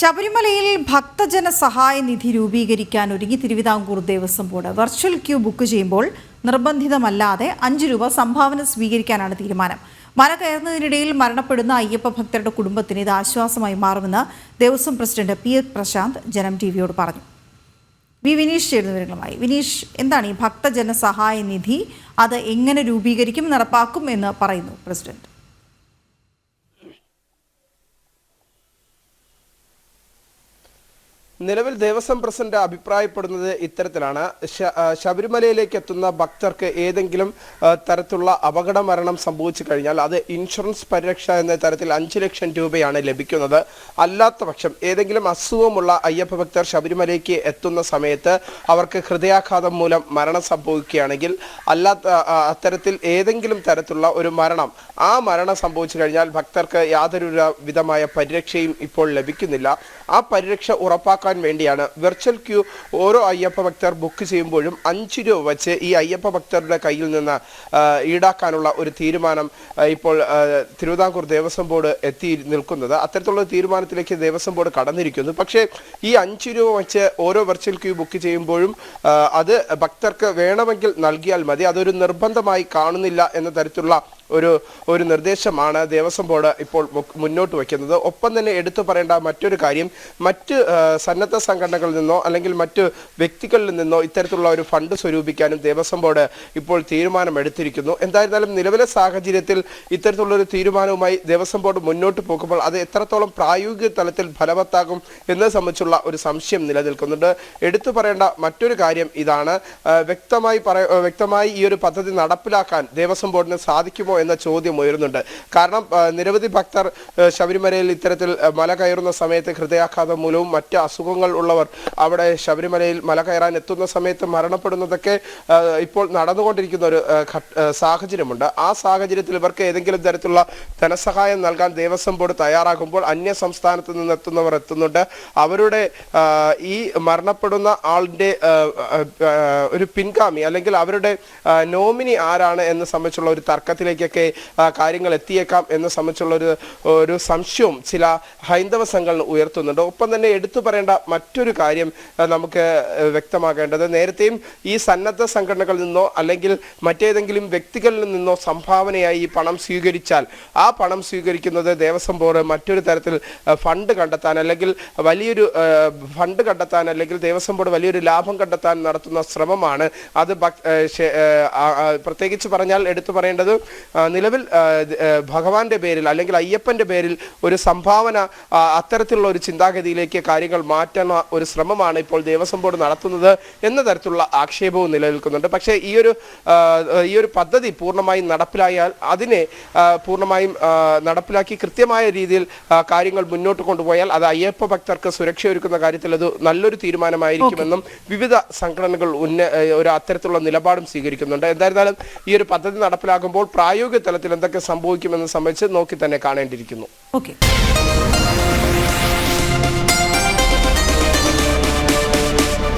ശബരിമലയിൽ ഭക്തജന സഹായ നിധി രൂപീകരിക്കാൻ ഒരുങ്ങി Travancore Devaswom board virtual queue book ചെയ്യുമ്പോൾ നിർബന്ധിതമല്ലാതെ അഞ്ച് രൂപ സംഭാവന സ്വീകരിക്കാനാണ് തീരുമാനം. മല കയറുന്നതിനിടയിൽ മരണപ്പെടുന്ന അയ്യപ്പ ഭക്തരുടെ കുടുംബത്തിന് ഇത് ആശ്വാസമായി മാറുമെന്ന് Devaswom president P A Prashanth Janam T വിയോട് പറഞ്ഞു. വി വിനീഷ് ചേരുന്ന വിവരങ്ങളുമായി. വിനീഷ് എന്താണ് ഈ ഭക്തജന സഹായ നിധി? അത് എങ്ങനെ രൂപീകരിക്കും നടപ്പാക്കും എന്ന് പറയുന്നു പ്രസിഡന്റ്. നിലവിൽ ദേവസ്വം പ്രസിഡന്റ് അഭിപ്രായപ്പെടുന്നത് ഇത്തരത്തിലാണ്. ശബരിമലയിലേക്ക് എത്തുന്ന ഭക്തർക്ക് ഏതെങ്കിലും തരത്തിലുള്ള അപകട മരണം സംഭവിച്ചു കഴിഞ്ഞാൽ അത് ഇൻഷുറൻസ് പരിരക്ഷ എന്ന തരത്തിൽ അഞ്ച് ലക്ഷം രൂപയാണ് ലഭിക്കുന്നത്. അല്ലാത്ത പക്ഷം ഏതെങ്കിലും അസുഖമുള്ള അയ്യപ്പ ഭക്തർ ശബരിമലയ്ക്ക് എത്തുന്ന സമയത്ത് അവർക്ക് ഹൃദയാഘാതം മൂലം മരണം സംഭവിക്കുകയാണെങ്കിൽ അല്ലാത്ത അത്തരത്തിൽ ഏതെങ്കിലും തരത്തിലുള്ള ഒരു മരണം ആ മരണം സംഭവിച്ചു കഴിഞ്ഞാൽ ഭക്തർക്ക് യാതൊരു വിധമായ പരിരക്ഷയും ഇപ്പോൾ ലഭിക്കുന്നില്ല. ആ പരിരക്ഷ ഉറപ്പാക്കാൻ വേണ്ടിയാണ്. വെർച്വൽ ക്യൂ ഓരോ അയ്യപ്പ ഭക്തർ ബുക്ക് ചെയ്യുമ്പോഴും അഞ്ച് രൂപ വച്ച് ഈ അയ്യപ്പ ഭക്തരുടെ കയ്യിൽ നിന്ന് ഈടാക്കാനുള്ള ഒരു തീരുമാനം ഇപ്പോൾ തിരുവിതാംകൂർ ദേവസ്വം ബോർഡ് എത്തി നിൽക്കുന്നത്. അത്തരത്തിലുള്ള തീരുമാനത്തിലേക്ക് ദേവസ്വം ബോർഡ് കടന്നിരിക്കുന്നു. പക്ഷേ ഈ അഞ്ച് രൂപ വെച്ച് ഓരോ വെർച്വൽ ക്യൂ ബുക്ക് ചെയ്യുമ്പോഴും അത് ഭക്തർക്ക് വേണമെങ്കിൽ നൽകിയാൽ മതി. അതൊരു നിർബന്ധമായി കാണുന്നില്ല എന്ന തരത്തിലുള്ള ഒരു ഒരു നിർദ്ദേശമാണ്. ദേവസ്വം ബോർഡ് ഇപ്പോൾ മുന്നോട്ട് വയ്ക്കുന്നത്. ഒപ്പം തന്നെ എടുത്തു പറയേണ്ട മറ്റൊരു കാര്യം മറ്റ് സന്നദ്ധ സംഘടനകളിൽ നിന്നോ അല്ലെങ്കിൽ മറ്റ് വ്യക്തികളിൽ നിന്നോ ഇത്തരത്തിലുള്ള ഒരു ഫണ്ട് സ്വരൂപിക്കാനും ദേവസ്വം ബോർഡ് ഇപ്പോൾ തീരുമാനമെടുത്തിരിക്കുന്നു. എന്തായിരുന്നാലും നിലവിലെ സാഹചര്യത്തിൽ ഇത്തരത്തിലുള്ള ഒരു തീരുമാനവുമായി ദേവസ്വം ബോർഡ് മുന്നോട്ട് പോകുമ്പോൾ അത് എത്രത്തോളം പ്രായോഗിക തലത്തിൽ ഫലവത്താകും എന്നത് സംബന്ധിച്ചുള്ള ഒരു സംശയം നിലനിൽക്കുന്നുണ്ട്. എടുത്തു പറയേണ്ട മറ്റൊരു കാര്യം ഇതാണ്. വ്യക്തമായി വ്യക്തമായി ഈ ഒരു പദ്ധതി നടപ്പിലാക്കാൻ ദേവസ്വം ബോർഡിന് സാധിക്കുമോ എന്ന ചോദ്യം ഉയരുന്നുണ്ട്. കാരണം നിരവധി ഭക്തർ ശബരിമലയിൽ ഇത്തരത്തിൽ മല കയറുന്ന സമയത്ത് ഹൃദയാഘാതം മൂലവും മറ്റ് അസുഖങ്ങൾ ഉള്ളവർ അവിടെ ശബരിമലയിൽ മല കയറാൻ എത്തുന്ന സമയത്ത് മരണപ്പെടുന്നതൊക്കെ ഇപ്പോൾ നടന്നുകൊണ്ടിരിക്കുന്ന ഒരു സാഹചര്യമുണ്ട്. ആ സാഹചര്യത്തിൽ ഇവർക്ക് ഏതെങ്കിലും തരത്തിലുള്ള ധനസഹായം നൽകാൻ ദേവസ്വം ബോർഡ് തയ്യാറാകുമ്പോൾ അന്യ സംസ്ഥാനത്ത് നിന്ന് എത്തുന്നവർ എത്തുന്നുണ്ട്. അവരുടെ ഈ മരണപ്പെടുന്ന ആളിന്റെ ആ, ആ, ആ, ഒരു പിൻഗാമി അല്ലെങ്കിൽ അവരുടെ നോമിനി ആരാണ് എന്ന് സംബന്ധിച്ചുള്ള ഒരു തർക്കത്തിലേക്കൊക്കെ ആ, കാര്യങ്ങൾ എത്തിയേക്കാം എന്ന് സംബന്ധിച്ചുള്ളൊരു ഒരു സംശയവും ചില ഹൈന്ദവ സംഘങ്ങൾ ഉയർത്തുന്നുണ്ട്. ഒപ്പം തന്നെ എടുത്തു പറയേണ്ട മറ്റൊരു കാര്യം നമുക്ക് വ്യക്തമാക്കേണ്ടത് നേരത്തെയും ഈ സന്നദ്ധ സംഘടനകളിൽ നിന്നോ അല്ലെങ്കിൽ മറ്റേതെങ്കിലും വ്യക്തികളിൽ നിന്നോ സംഭാവനയായി ഈ പണം സ്വീകരിച്ചാൽ ആ പണം സ്വീകരിക്കുന്നത് ദേവസ്വം ബോർഡ് മറ്റൊരു തരത്തിൽ ഫണ്ട് കണ്ടെത്താൻ അല്ലെങ്കിൽ വലിയൊരു ഫണ്ട് കണ്ടെത്താൻ അല്ലെങ്കിൽ ദേവസ്വം ബോർഡ് വലിയൊരു ലാഭം കണ്ടെത്താൻ നടത്തുന്ന ശ്രമമാണ്. അത് പ്രത്യേകിച്ച് പറഞ്ഞാൽ എടുത്തു പറയേണ്ടത് നിലവിൽ ഭഗവാന്റെ പേരിൽ അല്ലെങ്കിൽ അയ്യപ്പന്റെ പേരിൽ ഒരു സംഭാവന അത്തരത്തിലുള്ള ഒരു ചിന്താഗതിയിലേക്ക് കാര്യങ്ങൾ മാറ്റുന്ന ഒരു ശ്രമമാണ് ഇപ്പോൾ ദേവസ്വം ബോർഡ് നടത്തുന്നത് എന്ന തരത്തിലുള്ള ആക്ഷേപവും നിലനിൽക്കുന്നുണ്ട്. പക്ഷേ ഈ ഒരു ഈ ഒരു പദ്ധതി പൂർണമായും നടപ്പിലായാൽ അതിനെ പൂർണമായും നടപ്പിലാക്കി കൃത്യമായ രീതിയിൽ കാര്യങ്ങൾ മുന്നോട്ട് കൊണ്ടുപോയാൽ അത് അയ്യപ്പ ഭക്തർക്ക് സുരക്ഷയൊരുക്കുന്ന കാര്യത്തിൽ അത് നല്ലൊരു തീരുമാനമായിരിക്കുമെന്നും വിവിധ സംഘടനകൾ ഉന്ന ഒരു അത്തരത്തിലുള്ള നിലപാടും സ്വീകരിക്കുന്നുണ്ട്. എന്തായിരുന്നാലും ഈ ഒരു പദ്ധതി നടപ്പിലാക്കുമ്പോൾ പ്രായോഗിക തലത്തിൽ എന്തൊക്കെ സംഭവിക്കുമെന്ന് സംബന്ധിച്ച് നോക്കി തന്നെ കാണേണ്ടിയിരിക്കുന്നു. ഓക്കെ